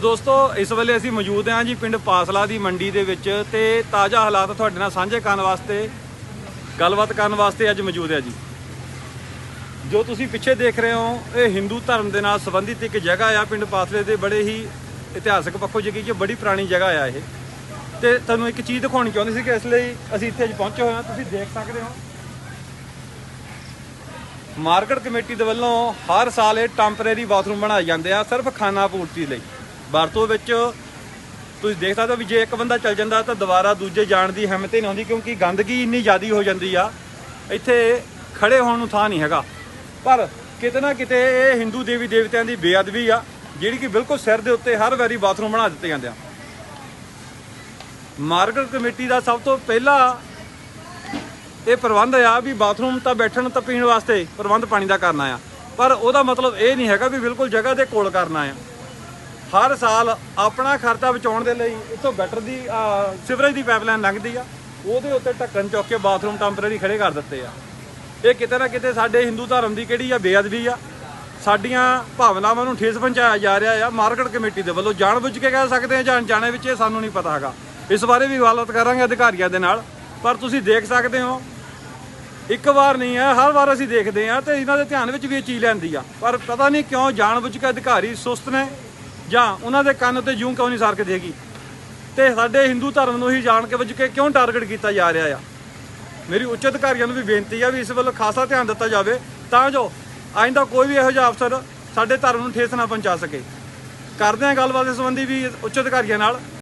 ਦੋਸਤੋ, ਇਸ ਵੇਲੇ ਅਸੀਂ ਮੌਜੂਦ ਹਾਂ ਜੀ ਪਿੰਡ ਪਾਸਲਾ ਦੀ ਮੰਡੀ ਦੇ ਵਿੱਚ ਤੇ ਤਾਜ਼ਾ ਹਾਲਾਤ ਤੁਹਾਡੇ ਨਾਲ ਸਾਂਝੇ ਕਰਨ ਵਾਸਤੇ, ਗੱਲਬਾਤ ਕਰਨ ਵਾਸਤੇ ਅੱਜ ਮੌਜੂਦ ਹੈ ਜੀ। ਜੋ ਤੁਸੀਂ ਪਿੱਛੇ ਦੇਖ ਰਹੇ ਹੋ, ਇਹ ਹਿੰਦੂ ਧਰਮ ਦੇ ਨਾਲ ਸੰਬੰਧਿਤ ਇੱਕ ਜਗ੍ਹਾ ਆ ਪਿੰਡ ਪਾਸਲੇ ਦੇ, ਬੜੇ ਹੀ ਇਤਿਹਾਸਕ ਪੱਖੋਂ ਜਿਹੜੀ ਕਿ ਬੜੀ ਪੁਰਾਣੀ ਜਗ੍ਹਾ ਆ ਇਹ। ਤੇ ਤੁਹਾਨੂੰ ਇੱਕ ਚੀਜ਼ ਦਿਖਾਉਣੀ ਚਾਹੁੰਦੇ ਸੀ ਕਿ ਇਸ ਲਈ ਅਸੀਂ ਇੱਥੇ ਅੱਜ ਪਹੁੰਚੇ ਹੋਏ ਹਾਂ, ਤੁਸੀਂ ਦੇਖ ਸਕਦੇ ਹੋ। ਮਾਰਕੀਟ ਕਮੇਟੀ ਦੇ ਵੱਲੋਂ ਹਰ ਸਾਲ ਇਹ ਟੈਂਪਰੇਰੀ ਬਾਥਰੂਮ ਬਣਾਏ ਜਾਂਦੇ ਆ, ਸਿਰਫ ਖਾਣਾ ਪੂਰਤੀ ਲਈ। ਵਰਤੋਂ ਵਿੱਚ ਤੁਸੀਂ ਦੇਖ ਸਕਦੇ ਹੋ ਵੀ ਜੇ ਇੱਕ ਬੰਦਾ ਚੱਲ ਜਾਂਦਾ ਤਾਂ ਦੁਬਾਰਾ ਦੂਜੇ ਜਾਣ ਦੀ ਹਿੰਮਤ ਹੀ ਨਹੀਂ ਆਉਂਦੀ ਕਿਉਂਕਿ ਗੰਦਗੀ ਇੰਨੀ ਜ਼ਿਆਦੀ ਹੋ ਜਾਂਦੀ ਆ। ਇੱਥੇ ਖੜੇ ਹੋਣ ਨੂੰ ਥਾਂ ਨਹੀਂ ਹੈਗਾ। ਪਰ ਕਿਤੇ ਨਾ ਕਿਤੇ ਇਹ ਹਿੰਦੂ ਦੇਵੀ ਦੇਵਤਿਆਂ ਦੀ ਬੇਅਦਬੀ ਆ, ਜਿਹੜੀ ਕਿ ਬਿਲਕੁਲ ਸਿਰ ਦੇ ਉੱਤੇ ਹਰ ਵਾਰੀ ਬਾਥਰੂਮ ਬਣਾ ਦਿੱਤੇ ਜਾਂਦੇ ਆ। ਮਾਰਕੀਟ ਕਮੇਟੀ ਦਾ ਸਭ ਤੋਂ ਪਹਿਲਾ ਇਹ ਪ੍ਰਬੰਧ ਆ ਵੀ ਬਾਥਰੂਮ ਤਾਂ ਬੈਠਣ ਤਾਂ ਪੀਣ ਵਾਸਤੇ ਪ੍ਰਬੰਧ ਪਾਣੀ ਦਾ ਕਰਨਾ ਆ। ਪਰ ਉਹਦਾ ਮਤਲਬ ਇਹ ਨਹੀਂ ਹੈਗਾ ਵੀ ਬਿਲਕੁਲ ਜਗ੍ਹਾ ਦੇ ਕੋਲ ਕਰਨਾ ਆ। ਹਰ ਸਾਲ ਆਪਣਾ ਖਰਚਾ ਬਚਾਉਣ ਦੇ ਲਈ ਇੱਥੋਂ ਗਟਰ ਦੀ ਸਿਵਰੇਜ ਦੀ ਪਾਈਪਲਾਈਨ ਲੰਘਦੀ ਆ। ਉਹਦੇ ਉੱਤੇ ਢੱਕਣ ਚੁੱਕ ਕੇ ਬਾਥਰੂਮ ਟੈਂਪਰੇਰੀ ਖੜੇ ਕਰ ਦਿੱਤੇ ਆ। ਇਹ ਕਿਤੇ ਨਾ ਕਿਤੇ ਸਾਡੇ ਹਿੰਦੂ ਧਰਮ ਦੀ ਕਿਹੜੀ ਆ, ਬੇਅਦਬੀ ਆ। ਸਾਡੀਆਂ ਭਾਵਨਾਵਾਂ ਨੂੰ ਠੇਸ ਪਹੁੰਚਾਇਆ ਜਾ ਰਿਹਾ ਆ। ਮਾਰਕੀਟ ਕਮੇਟੀ ਦੇ ਵੱਲੋਂ ਜਾਣਬੁੱਝ ਕੇ ਕਹਿ ਸਕਦੇ ਆ ਜਾਂ ਅਣਜਾਣੇ ਵਿੱਚ, ਇਹ ਸਾਨੂੰ ਨਹੀਂ ਪਤਾ ਹੈਗਾ। ਇਸ ਬਾਰੇ ਵੀ ਗੱਲਬਾਤ ਕਰਾਂਗੇ ਅਧਿਕਾਰੀਆਂ ਦੇ ਨਾਲ। ਪਰ ਤੁਸੀਂ ਦੇਖ ਸਕਦੇ ਹੋ, ਇੱਕ ਵਾਰ ਨਹੀਂ ਹੈ ਹਰ ਵਾਰ ਅਸੀਂ ਦੇਖਦੇ ਆ ਤੇ ਇਹਨਾਂ ਦੇ ਧਿਆਨ ਵਿੱਚ ਵੀ ਇਹ ਚੀਜ਼ ਲੈਂਦੀ ਆ। ਪਰ ਪਤਾ ਨਹੀਂ ਕਿਉਂ ਜਾਣਬੁੱਝ ਕੇ ਅਧਿਕਾਰੀ ਸੁਸਤ ਨੇ। ਜਾਂ ਉਹਨਾਂ ਦੇ ਕੰਨ ਉੱਤੇ ਜੂੰ ਕਿਉਂ ਨਹੀਂ ਸਰਕ ਦੇਗੀ? ਤੇ ਸਾਡੇ ਹਿੰਦੂ ਧਰਮ ਨੂੰ ਹੀ ਜਾਣ ਕੇ ਵਜ ਕੇ ਕਿਉਂ ਟਾਰਗੇਟ ਕੀਤਾ ਜਾ ਰਿਹਾ ਆ? ਮੇਰੀ ਉੱਚ ਅਧਿਕਾਰੀਆਂ ਨੂੰ ਵੀ ਬੇਨਤੀ ਆ ਵੀ ਇਸ ਵੱਲ ਖਾਸਾ ਧਿਆਨ ਦਿੱਤਾ ਜਾਵੇ, ਤਾਂ ਜੋ ਆਇੰਦਾ ਕੋਈ ਵੀ ਇਹੋ ਜਿਹਾ ਅਫਸਰ ਸਾਡੇ ਧਰਮ ਨੂੰ ਠੇਸ ਨਾ ਪਹੁੰਚਾ ਸਕੇ। ਕਰਦੇ ਹਾਂ ਗੱਲਬਾਤ ਇਸ ਸੰਬੰਧੀ ਵੀ ਉੱਚ ਅਧਿਕਾਰੀਆਂ ਨਾਲ।